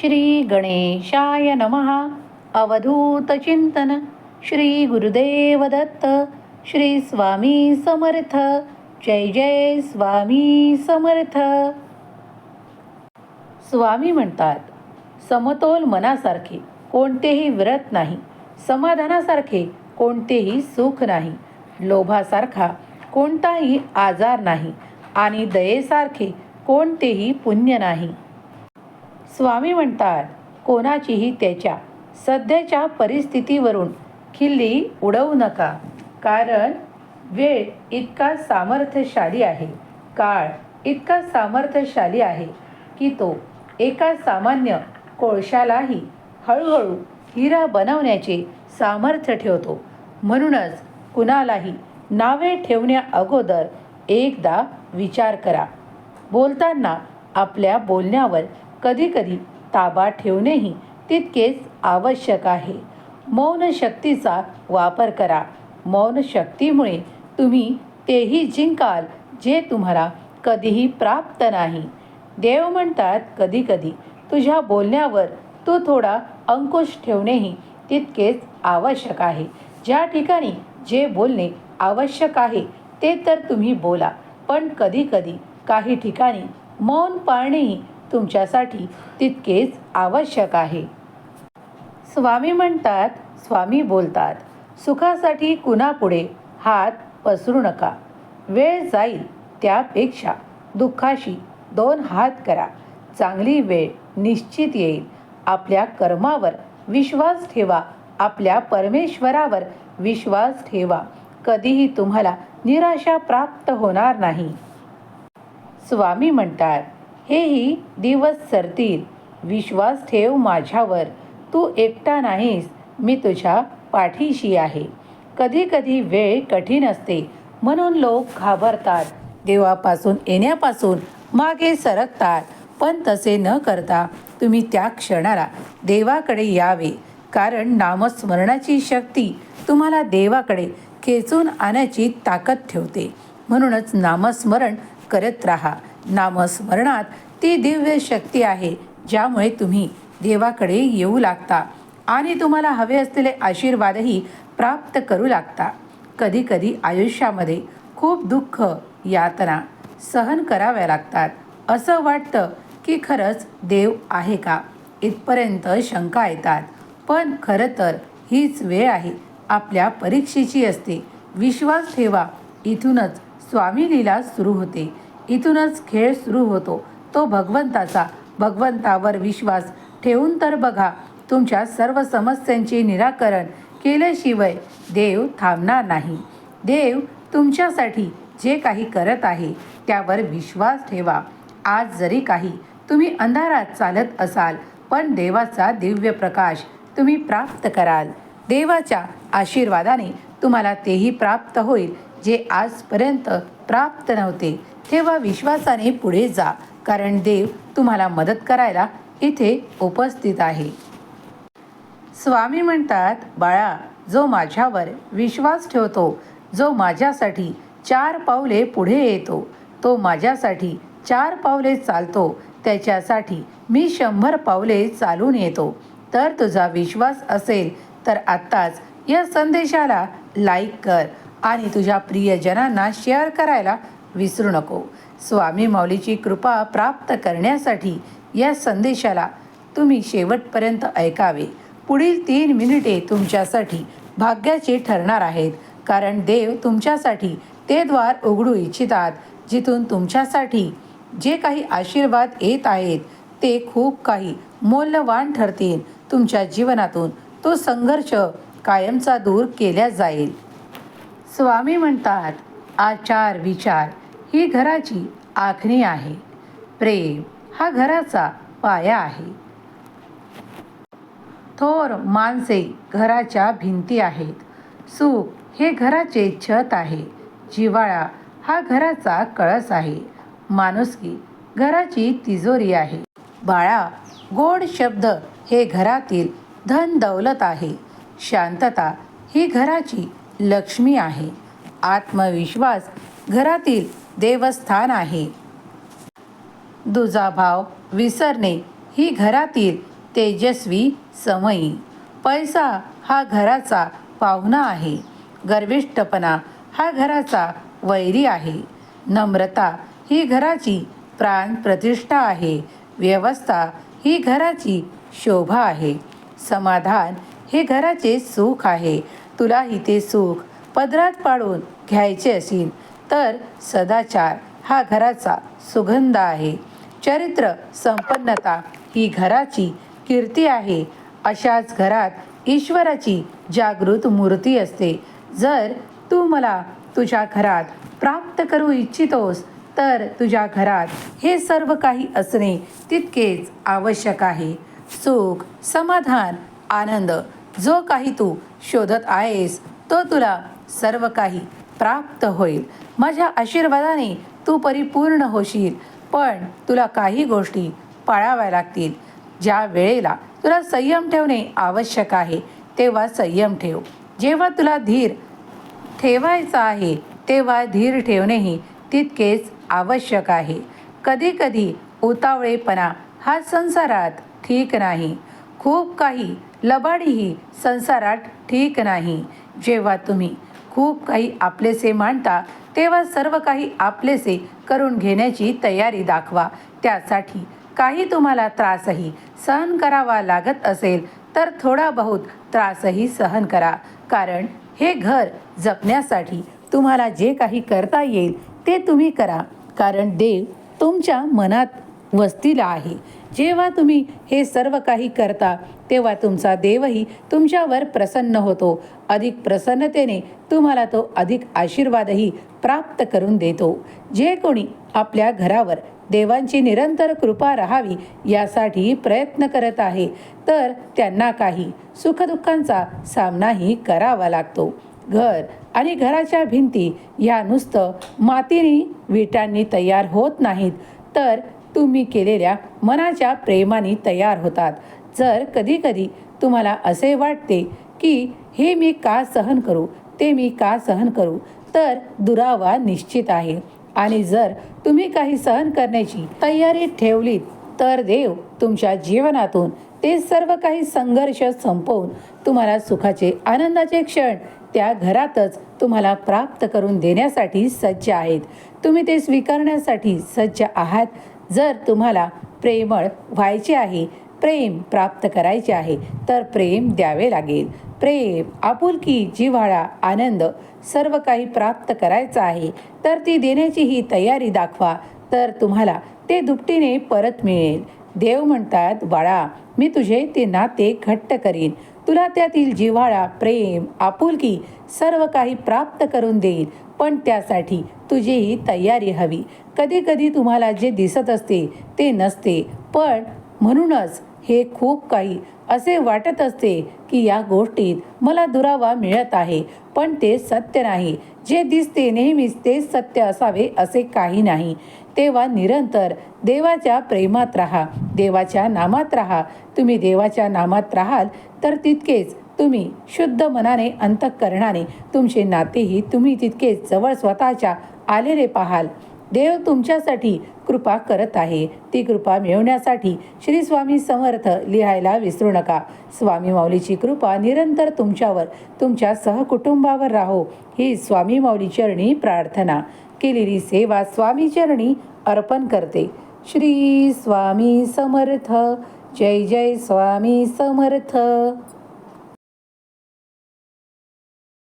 श्री गणेशाय नमः. अवधूत चिंतन. श्री गुरुदेव दत्त. श्री स्वामी समर्थ. जय जय स्वामी समर्थ. स्वामी म्हणतात समतोल मनासारखे कोणतेही व्रत नाही. समाधानासारखे कोणतेही सुख नाही. लोभासारखा कोणताही आजार नाही. आणि दयेसारखे कोणतेही पुण्य नाही. स्वामी म्हणतात कोणाचीही त्याच्या सध्याच्या परिस्थितीवरून खिल्ली उडवू नका. कारण वेळ इतका सामर्थ्यशाली आहे काळ इतका सामर्थ्यशाली आहे की तो एका सामान्य कोळशालाही हळूहळू हिरा बनवण्याचे सामर्थ्य ठेवतो. म्हणूनच कुणालाही नावे ठेवण्या अगोदर एकदा विचार करा. बोलताना आपल्या बोलण्यावर कधीकधी ताबा ठेवणेही तितकेच आवश्यक आहे. मौन शक्तीचा वापर करा. मौन शक्तीमुळे तुम्ही तेही जिंकाल जे तुम्हाला कधीही प्राप्त नाही. देव म्हणतात कधीकधी तुझ्या बोलण्यावर तू थोडा अंकुश ठेवणेही तितकेच आवश्यक आहे. ज्या ठिकाणी जे बोलणे आवश्यक आहे ते तर तुम्ही बोला. पण कधीकधी काही ठिकाणी मौन पाळणेही तुमच्यासाठी तितकेच आवश्यक आहे. स्वामी म्हणतात स्वामी बोलतात सुखासाठी कुणापुढे हात पसरू नका. वेळ जाईल त्यापेक्षा दुःखाशी दोन हात करा. चांगली वेळ निश्चित येईल. आपल्या कर्मावर विश्वास ठेवा. आपल्या परमेश्वरावर विश्वास ठेवा. कधीही तुम्हाला निराशा प्राप्त होणार नाही. स्वामी म्हणतात हेही दिवस सरतील. विश्वास ठेव माझ्यावर. तू एकटा नाहीस. मी तुझ्या पाठीशी आहे. कधी कधी वेळ कठीण असते. म्हणून लोक घाबरतात. देवापासून येण्यापासून मागे सरकतात. पण तसे न करता तुम्ही त्या क्षणाला देवाकडे यावे. कारण नामस्मरणाची शक्ती तुम्हाला देवाकडे खेचून आणायची ताकद ठेवते. म्हणूनच नामस्मरण करत राहा. नामस्मरणात ती दिव्य शक्ती आहे ज्यामुळे तुम्ही देवाकडे येऊ लागता आणि तुम्हाला हवे असलेले आशीर्वादही प्राप्त करू लागता. कधीकधी आयुष्यामध्ये खूप दुःख यातना सहन कराव्या लागतात. असं वाटतं की खरंच देव आहे का? इथपर्यंत शंका येतात. पण खरं तर हीच वेळ आहे. आपल्या परीक्षेची असते. विश्वास ठेवा. इथूनच स्वामी लीला सुरू होते. इथूनच खेळ सुरू होतो. तो भगवंताचा. भगवंतावर विश्वास ठेवून तर बघा तुमच्या सर्व समस्यांचे निराकरण केल्याशिवाय देव थांबणार नाही. देव तुमच्यासाठी जे काही करत आहे त्यावर विश्वास ठेवा. आज जरी काही तुम्ही अंधारात चालत असाल पण देवाचा दिव्य प्रकाश तुम्ही प्राप्त कराल. देवाच्या आशीर्वादाने तुम्हाला तेही प्राप्त होईल. जे आजपर्यंत प्राप्त नव्हते तेव्हा विश्वासाने पुढे जा कारण देव तुम्हाला मदत करायला इथे उपस्थित आहे. स्वामी म्हणतात बाळा जो माझ्यावर विश्वास ठेवतो जो माझ्यासाठी चार पावले पुढे येतो तो माझ्यासाठी चार पावले चालतो त्याच्यासाठी मी शंभर पावले चालून येतो. तर तुझा विश्वास असेल तर आत्ताच या संदेशाला लाईक कर. आणि तुझ्या प्रियजनांना शेअर करायला विसरू नको. स्वामी माऊलीची कृपा प्राप्त करण्यासाठी या संदेशाला तुम्ही शेवटपर्यंत ऐकावे. पुढील तीन मिनिटे तुमच्यासाठी भाग्याचे ठरणार आहेत. कारण देव तुमच्यासाठी ते द्वार उघडू इच्छितात जिथून तुमच्यासाठी जे काही आशीर्वाद येत आहेत ते खूप काही मौल्यवान ठरतील. तुमच्या जीवनातून तो संघर्ष कायमचा दूर केला जाईल. स्वामी म्हणतात आचार विचार ही घराची आखणी आहे. प्रेम हा घराचा पाया आहे. थोर माणसे घराच्या भिंती आहेत. सुख हे घराचे छत आहे. जिवाळा हा घराचा कळस आहे. माणुसकी घराची तिजोरी आहे. बाळा गोड शब्द हे घरातील धन दौलत आहे. शांतता ही घराची लक्ष्मी आहे. आत्मविश्वास घरातील देवस्थान आहे. दुजाभाव विसरणे ही घरातील तेजस्वी समयी. पैसा हा घराचा पाहुणा आहे. गर्विष्ठपणा हा घराचा वैरी आहे. नम्रता ही घराची प्राण प्रतिष्ठा आहे. व्यवस्था ही घराची शोभा आहे. समाधान हे घराचे सुख आहे. तुलाही ते सुख पदरात पाडून घ्यायचे असेल तर सदाचार हा घराचा सुगंध आहे. चरित्र संपन्नता ही घराची कीर्ती आहे. अशाच घरात ईश्वराची जागृत मूर्ती असते. जर तू मला तुझ्या घरात प्राप्त करू इच्छितोस तर तुझ्या घरात हे सर्व काही असणे तितकेच आवश्यक आहे. सुख समाधान आनंद जो काही तू शोधत आहेस तो तुला सर्व काही प्राप्त होईल. माझ्या आशीर्वादाने तू परिपूर्ण होशील पण तुला काही गोष्टी पाळाव्या लागतील. ज्या वेळेला तुला संयम ठेवणे आवश्यक आहे तेव्हा संयम ठेव. जेव्हा तुला धीर ठेवायचा आहे तेव्हा धीर ठेवणेही तितकेच आवश्यक आहे. कधीकधी उतावळेपणा हा संसारात ठीक नाही. खूप काही लबाडीही संसारात ठीक नाही. जेव्हा तुम्ही खूप काही आपलेसे मांडता तेव्हा सर्व काही आपलेसे करून घेण्याची तयारी दाखवा. त्यासाठी काही तुम्हाला त्रासही सहन करावा लागत असेल तर थोडा बहुत त्रासही सहन करा. कारण हे घर जपण्यासाठी तुम्हाला जे काही करता येईल ते तुम्ही करा. कारण देव तुमच्या मनात वस्तीला आहे. जेव्हा तुम्ही हे सर्व काही करता तेव्हा तुमचा देवही तुमच्यावर प्रसन्न होतो. अधिक प्रसन्नतेने तुम्हाला तो अधिक आशीर्वादही प्राप्त करून देतो. जे कोणी आपल्या घरावर देवांची निरंतर कृपा राहावी यासाठी प्रयत्न करत आहे तर त्यांना काही सुखदुःखांचा सामनाही करावा लागतो. घर आणि घराच्या भिंती ह्या नुसतं मातीने विटांनी तयार होत नाहीत तर तुम्ही केलेल्या मनाच्या प्रेमाने तयार होतात. जर कधीकधी तुम्हाला असे वाटते की हे मी का सहन करू ते मी का सहन करू तर दुरावा निश्चित आहे. आणि जर तुम्ही काही सहन करण्याची तयारी ठेवलीत तर देव तुमच्या जीवनातून ते सर्व काही संघर्ष संपवून तुम्हाला सुखाचे आनंदाचे क्षण त्या घरातच तुम्हाला प्राप्त करून देण्यासाठी सज्ज आहेत. तुम्ही ते स्वीकारण्यासाठी सज्ज आहात. जर तुम्हाला प्रेमळ व्हायचे आहे प्रेम प्राप्त करायचे आहे तर प्रेम द्यावे लागेल. प्रेम आपुलकी जिव्हाळा आनंद सर्व काही प्राप्त करायचं आहे तर ती देण्याची ही तयारी दाखवा तर तुम्हाला ते दुपटीने परत मिळेल. देव म्हणतात बाळा मी तुझे ते नाते घट्ट करीन. तुला त्यातील जिव्हाळा प्रेम आपुलकी सर्व काही प्राप्त करून देईल. पण त्यासाठी तुझीही तयारी हवी. कधी कधी तुम्हाला जे दिसत असते ते नसते. पण म्हणूनच हे खूप काही असे वाटत असते की या गोष्टीत मला दुरावा मिळत आहे. पण ते सत्य नाही. जे दिसते नेहमीच तेच सत्य असावे असे काही नाही. तेव्हा निरंतर देवाच्या प्रेमात राहा. देवाच्या नामात राहा. तुम्ही देवाच्या नामात राहाल तर तितकेच तुम्ही शुद्ध मनाने अंतःकरणाने तुमचे नातेही तुम्ही तितकेच जवळ स्वतःच्या आलेले पाहाल. देव तुमच्यासाठी कृपा करत आहे. ती कृपा मिळवण्यासाठी श्री स्वामी समर्थ लिहायला विसरू नका. स्वामी माऊलीची कृपा निरंतर तुमच्यावर तुमच्या सहकुटुंबावर राहो. ही स्वामी माऊली चरणी प्रार्थना. केलेली सेवा स्वामी चरणी अर्पण करते. श्री स्वामी समर्थ. जय जय स्वामी समर्थ.